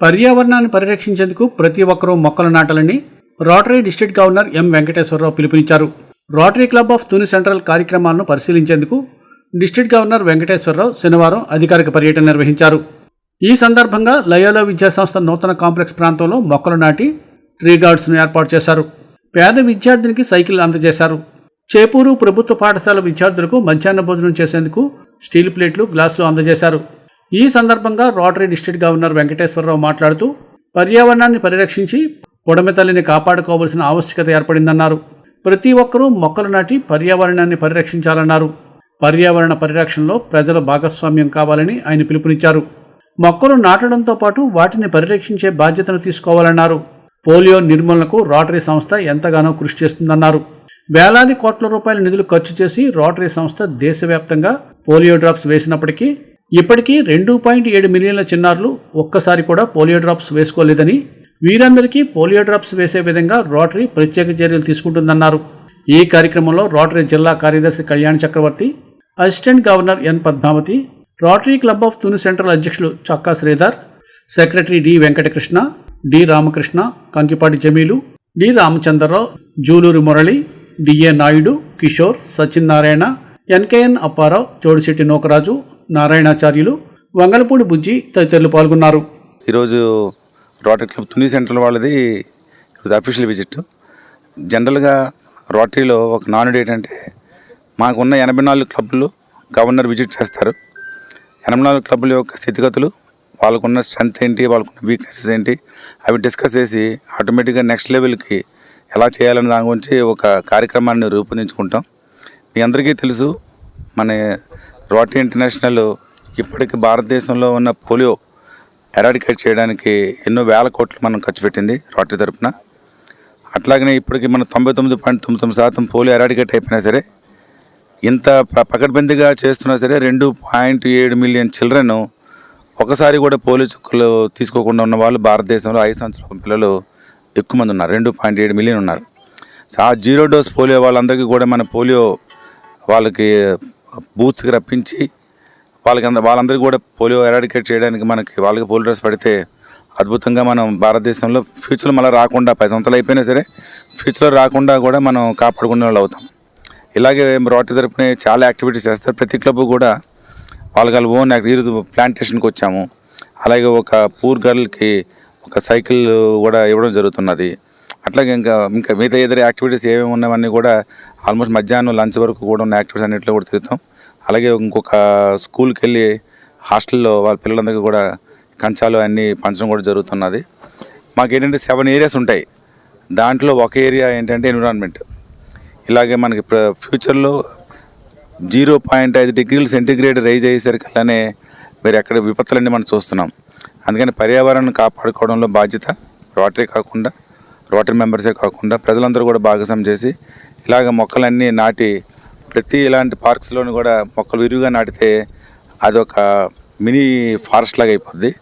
పర్యావరణాన్ని పరిరక్షించేందుకు ప్రతి ఒక్కరూ మొక్కలు నాటాలని rotary district governor M Venkateswararao పిలుపునిచ్చారు. Rotary club of Tuni central కార్యక్రమాలను పరిశీలించేందుకు డిస్ట్రిక్ట్ గవర్నర్ వెంకటేశ్వరరావు శనివారం అధికారిక పర్యటన నిర్వహించారు. ఈ సందర్భంగా లయోలో విద్యాసంస్థ నూతన కాంప్లెక్స్ ప్రాంతంలో మొక్కలు నాటి ట్రీ గార్డ్స్ను ఏర్పాటు చేశారు. పేద విద్యార్థినికి సైకిల్ అందజేశారు. చేపూరు ప్రభుత్వ పాఠశాల విద్యార్థులకు మధ్యాహ్న భోజనం చేసేందుకు స్టీల్ ప్లేట్లు గ్లాసులు అందజేశారు. ఈ సందర్భంగా రోటరీ డిస్టిక్ గవర్నర్ వెంకటేశ్వరరావు మాట్లాడుతూ పర్యావరణాన్ని పరిరక్షించి పొడమితల్లిని కాపాడుకోవాల్సిన ఆవశ్యకత ఏర్పడిందన్నారు. ప్రతి ఒక్కరూ మొక్కలు నాటి పర్యావరణాన్ని పరిరక్షించాలన్నారు. పర్యావరణ పరిరక్షణలో ప్రజల భాగస్వామ్యం కావాలని ఆయన పిలుపునిచ్చారు. మొక్కలు నాటడంతో పాటు వాటిని పరిరక్షించే బాధ్యతను తీసుకోవాలన్నారు. పోలియో నిర్మూలనకు రోటరీ సంస్థ ఎంతగానో కృషి చేస్తుందన్నారు. వేలాది కోట్ల రూపాయల నిధులు ఖర్చు చేసి రోటరీ సంస్థ దేశవ్యాప్తంగా పోలియో డ్రాప్స్ వేసినప్పటికీ ఇప్పటికీ రెండు పాయింట్ ఏడు మిలియన్ల చిన్నారులు ఒక్కసారి కూడా పోలియో డ్రాప్స్ వేసుకోలేదని వీరందరికీ పోలియో డ్రాప్స్ వేసే విధంగా రోటరీ ప్రత్యేక చర్యలు తీసుకుంటుందన్నారు. ఈ కార్యక్రమంలో రోటరీ జిల్లా కార్యదర్శి Kalyan Chakravarthi assistant governor N Padmavathi rotary club of Tuni central అధ్యక్షులు Chakka Sridhar secretary D Venkatakrishna D Ramakrishna Kankipati Jamilu D Ramachandrarao Juluru Murali DA Naidu Kishore Satyanarayana NKN Apparao Chodisetti Nokaraju Narayanacharyulu Vangalapudi Bujji తదితరులు పాల్గొన్నారు. ఈరోజు rotary club Tuni centre వాళ్ళది official visit జనరల్గా రోటరీలో ఒక నానుడు ఏంటంటే మాకున్న ఎనభై నాలుగు క్లబ్లు గవర్నర్ విజిట్ చేస్తారు. ఎనభై నాలుగు క్లబ్ల యొక్క స్థితిగతులు వాళ్ళకున్న స్ట్రెంత్ ఏంటి వాళ్ళకున్న వీక్నెసెస్ ఏంటి అవి డిస్కస్ చేసి ఆటోమేటిక్గా నెక్స్ట్ లెవెల్కి ఎలా చేయాలనే దాని గురించి ఒక కార్యక్రమాన్ని రూపొందించుకుంటాం. మీ అందరికీ తెలుసు మన రోటరీ ఇంటర్నేషనల్ ఇప్పటికి భారతదేశంలో ఉన్న పోలియో ఎరాడికేట్ చేయడానికి ఎన్నో వేల కోట్లు మనం ఖర్చు పెట్టింది రోటరీ తరపున. అట్లాగనే ఇప్పటికి మనం తొంభై తొమ్మిది పాయింట్ తొమ్మిది తొమ్మిది శాతం పోలియో ఎరాడికేట్ అయిపోయినా సరే ఇంత పకడ్బందీగా చేస్తున్నా సరే రెండు పాయింట్ ఏడు మిలియన్ చిల్డ్రన్ ఒకసారి కూడా పోలియో చుక్కలు తీసుకోకుండా ఉన్న వాళ్ళు భారతదేశంలో ఐదు సంవత్సరాల పిల్లలు ఎక్కువ మంది ఉన్నారు. రెండు పాయింట్ ఏడు మిలియన్ ఉన్నారు. ఆ జీరో డోస్ పోలియో వాళ్ళందరికీ కూడా మన పోలియో వాళ్ళకి బూత్స్కి రప్పించి వాళ్ళకి అంద వాళ్ళందరికీ కూడా పోలియో ఎరాడికేట్ చేయడానికి మనకి వాళ్ళకి పోలియో డ్రెస్ పడితే అద్భుతంగా మనం భారతదేశంలో ఫ్యూచర్లో మళ్ళీ రాకుండా పది సంవత్సరాలు అయిపోయినా సరే ఫ్యూచర్లో రాకుండా కూడా మనం కాపాడుకునే వాళ్ళు అవుతాం. ఇలాగే రోటరీ తరపున చాలా యాక్టివిటీస్ చేస్తారు. ప్రతి క్లబ్ కూడా వాళ్ళకి వాళ్ళ ఓన్ ఈరోజు ప్లాంటేషన్కి వచ్చాము. అలాగే ఒక పూర్ గర్ల్కి ఒక సైకిల్ కూడా ఇవ్వడం జరుగుతున్నది. అట్లాగే ఇంకా ఇంకా మిగతా ఇతర యాక్టివిటీస్ ఏమేమి ఉన్నాయన్నీ కూడా ఆల్మోస్ట్ మధ్యాహ్నం లంచ్ వరకు కూడా ఉన్న యాక్టివిటీస్ అన్నింటిలో కూడా తిరుగుతాం. అలాగే ఇంకొక స్కూల్కి వెళ్ళి హాస్టల్లో వాళ్ళ పిల్లలందరికీ కూడా కంచాలు అన్నీ పంచడం కూడా జరుగుతున్నది. మాకు ఏంటంటే సెవెన్ ఏరియాస్ ఉంటాయి. దాంట్లో ఒక ఏరియా ఏంటంటే ఎన్విరాన్మెంట్. ఇలాగే మనకి ప్ర- ఫ్యూచర్లో జీరో పాయింట్ ఐదు డిగ్రీలు సెంటీగ్రేడ్ రైజ్ అయ్యేసరికల్లానే మీరు ఎక్కడ విపత్తులన్నీ మనం చూస్తున్నాం. అందుకని పర్యావరణాన్ని కాపాడుకోవడంలో బాధ్యత రోటరీ కాకుండా రోటరీ మెంబర్సే కాకుండా ప్రజలందరూ కూడా భాగస్వామ్యం చేసి ఇలాగ మొక్కలన్నీ నాటి ప్రతి ఇలాంటి పార్క్స్లోనూ కూడా మొక్కలు విరివిగా నాటితే అదొక మినీ ఫారెస్ట్ లాగా అయిపోద్ది.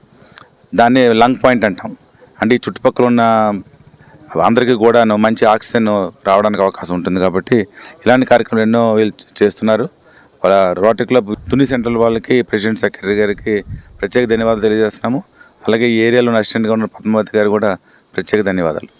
దాన్ని లంగ్ పాయింట్ అంటాం. అంటే ఈ చుట్టుపక్కల ఉన్న అందరికీ కూడా మంచి ఆక్సిజన్ రావడానికి అవకాశం ఉంటుంది కాబట్టి ఇలాంటి కార్యక్రమాలు ఎన్నో వీళ్ళు చేస్తున్నారు. వాళ్ళ రోటరీ క్లబ్ తుని సెంట్రల్ వాళ్ళకి ప్రెసిడెంట్ సెక్రటరీ గారికి ప్రత్యేక ధన్యవాదాలు తెలియజేస్తున్నాము. అలాగే ఈ ఏరియాలో ఉన్న అసిస్టెంట్ పద్మావతి గారు కూడా ప్రత్యేక ధన్యవాదాలు.